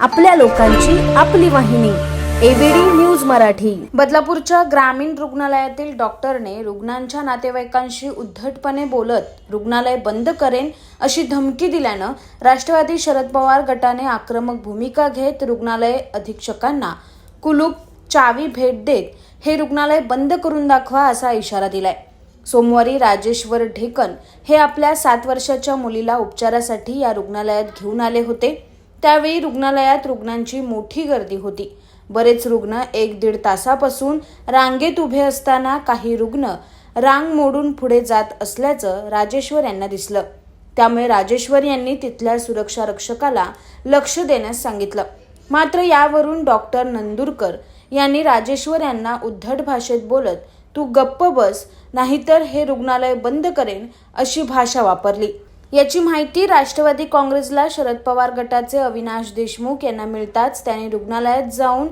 आपल्या लोकांची आपली वाहिनी एबीडी न्यूज मराठी. बदलापूरच्या ग्रामीण रुग्णालयातील डॉक्टरने रुग्णांच्या नातेवाईकांशी उद्धटपणे बोलत रुग्णालय बंद करेन अशी धमकी दिल्यानं राष्ट्रवादी शरद पवार गटाने आक्रमक भूमिका घेत रुग्णालय अधीक्षकांना कुलूप चावी भेट देत हे रुग्णालय बंद करून दाखवा असा इशारा दिलाय. सोमवारी राजेश्वर ढेकन हे आपल्या सात वर्षाच्या मुलीला उपचारासाठी या रुग्णालयात घेऊन आले होते. त्यावेळी रुग्णालयात रुग्णांची मोठी गर्दी होती. बरेच रुग्ण एक दीड तासापासून रांगेत उभे असताना काही रुग्ण रांग मोडून पुढे जात असल्याचं राजेश्वर यांना दिसलं. त्यामुळे राजेश्वर यांनी तिथल्या सुरक्षा रक्षकाला लक्ष देण्यास सांगितलं. मात्र यावरून डॉक्टर नंदुरकर यांनी राजेश्वर यांना उद्धट भाषेत बोलत तू गप्प बस नाहीतर हे रुग्णालय बंद करेन अशी भाषा वापरली. याची माहिती राष्ट्रवादी काँग्रेसला शरद पवार गटाचे अविनाश देशमुख यांना मिळताच त्यांनी रुग्णालयात जाऊन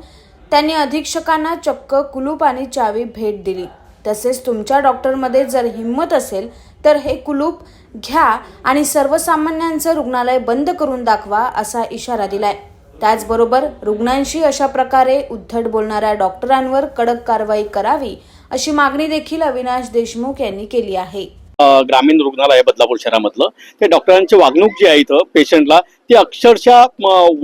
त्यांनी अधीक्षकांना चक्क कुलूप आणि चावी भेट दिली. तसेच तुमच्या डॉक्टरमध्ये जर हिंमत असेल तर हे कुलूप घ्या आणि सर्वसामान्यांचं रुग्णालय बंद करून दाखवा असा इशारा दिलाय. त्याचबरोबर रुग्णांशी अशा प्रकारे उद्धट बोलणाऱ्या डॉक्टरांवर कडक कारवाई करावी अशी मागणी देखील अविनाश देशमुख यांनी केली आहे. ग्रामीण रुग्णालय आहे बदलापूर शहरामधलं. ते डॉक्टरांची वागणूक जी आहे इथं पेशंटला ती अक्षरशः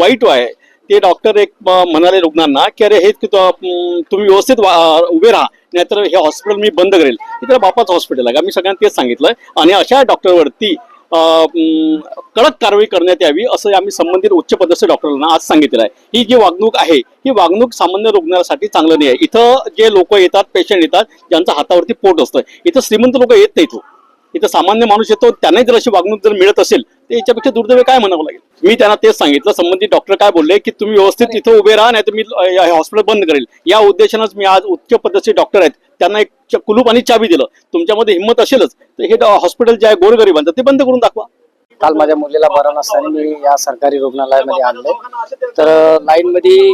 वाईट आहे. ते डॉक्टर एक म्हणाले रुग्णांना की अरे हे तुम्ही व्यवस्थित उभे राहा नाहीतर हे हॉस्पिटल मी बंद करेल. इतर बापाच हॉस्पिटल आहे मी सगळ्यांना तेच सांगितलंय. आणि अशा डॉक्टरवरती कडक कारवाई करण्यात यावी असं आम्ही संबंधित उच्च पदस्थ डॉक्टरांना आज सांगितलं आहे ही जी वागणूक आहे ही वागणूक सामान्य रुग्णासाठी चांगलं नाही आहे. इथं जे लोक येतात पेशंट येतात ज्यांचं हातावरती पोट असतं इथं श्रीमंत लोक येत नाही हो. इथं सामान्य माणूस येतो त्यांनाही जर अशी वागणूक जर मिळत असेल तर याच्यापेक्षा दुर्दैव काय म्हणावं लागेल? मी त्यांना तेच सांगितलं संबंधित डॉक्टर काय बोलले की तुम्ही व्यवस्थित इथं उभे राहा नाही तर मी हॉस्पिटल बंद करेल. या उद्देशानंच मी आज उच्च पद्धतीचे डॉक्टर आहेत. त्यांना एक कुलूप आणि चावी दिलं. तुमच्यामध्ये हिंमत असेलच तर हे हॉस्पिटल जे आहे गोरगरिबांचं ते बंद करून दाखवा. काल माझ्या मुलीला बरं नसताना मी या सरकारी रुग्णालयामध्ये आणले. तर लाईनमध्ये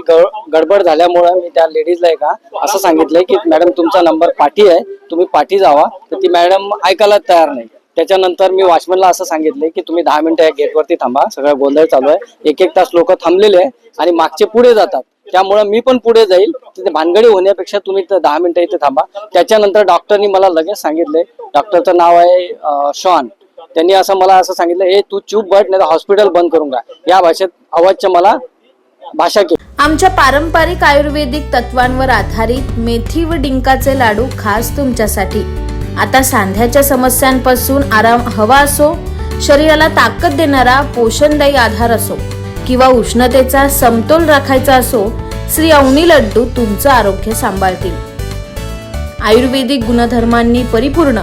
गडबड झाल्यामुळे मी त्या लेडीजला का असं सांगितलंय की मॅडम तुमचा नंबर पाठी आहे. तुम्ही पाठी जावा. तर ती मॅडम ऐकायला तयार नाही. त्याच्यानंतर मी वॉचमनला असं सांगितलंय की तुम्ही दहा मिनिटं या गेटवरती थांबा. सगळं गोंधळ चालू आहे. एक एक तास लोक थांबलेले आहे आणि मागचे पुढे जातात. त्यामुळे मी पण पुढे जाईल. तिथे भानगडी होण्यापेक्षा तुम्ही इथं दहा मिनिटं इथे थांबा. त्याच्यानंतर डॉक्टरनी मला लगेच सांगितलंय. डॉक्टरचं नाव आहे शॉन त्यांनी असं मला असं सांगितलं हे तू चूप बट नाही हॉस्पिटल बंद करून का या भाषेत अवाच्य मला भाषा केली. आमच्या पारंपरिक आयुर्वेदिक तत्वांवर आधारित मेथी व डिंकाचे लाडू खास तुमच्यासाठी. आता सांध्याच्या समस्यांपासून आराम हवा असो शरीराला ताकद देणारा पोषणदायी आधार असो किंवा उष्णतेचा समतोल राखायचा असो श्री अवनी लड्डू तुमचं आरोग्य सांभाळतील. आयुर्वेदिक गुणधर्मांनी परिपूर्ण